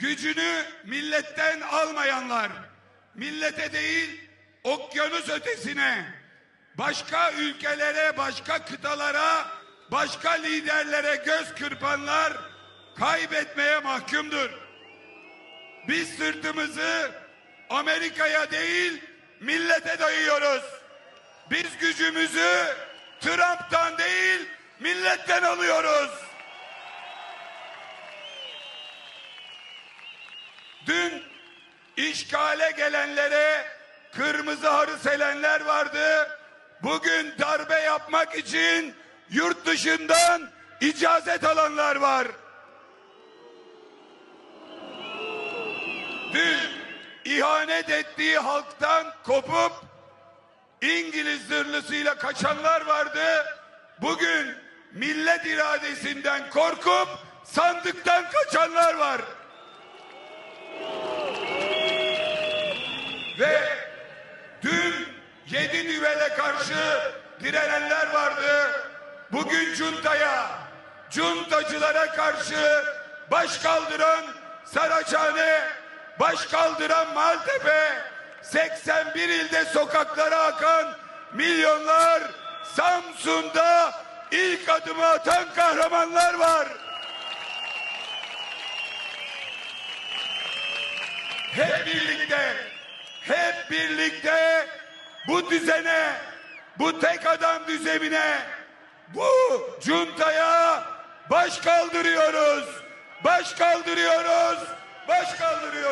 gücünü milletten almayanlar, millete değil okyanus ötesine, başka ülkelere, başka kıtalara, başka liderlere göz kırpanlar kaybetmeye mahkumdur. Biz sırtımızı Amerika'ya değil millete dayıyoruz. Biz gücümüzü Trump'tan değil milletten alıyoruz. Dün işgale gelenlere kırmızı harı selenler vardı. Bugün darbe yapmak için yurt dışından icazet alanlar var. Dün ihanet ettiği halktan kopup İngiliz zırhlısıyla kaçanlar vardı. Bugün millet iradesinden korkup sandıktan kaçanlar var. Ve dün yedi düvele karşı direnenler vardı. Bugün cuntaya, cuntacılara karşı baş kaldıran Saraçhane, baş kaldıran Maltepe, 81 ilde sokaklara akan milyonlar, Samsun'da ilk adımı atan kahramanlar var. Hep birlikte, hep birlikte bu düzene, bu tek adam düzenine, bu cuntaya baş kaldırıyoruz. Baş kaldırıyoruz. Baş kaldırıyoruz.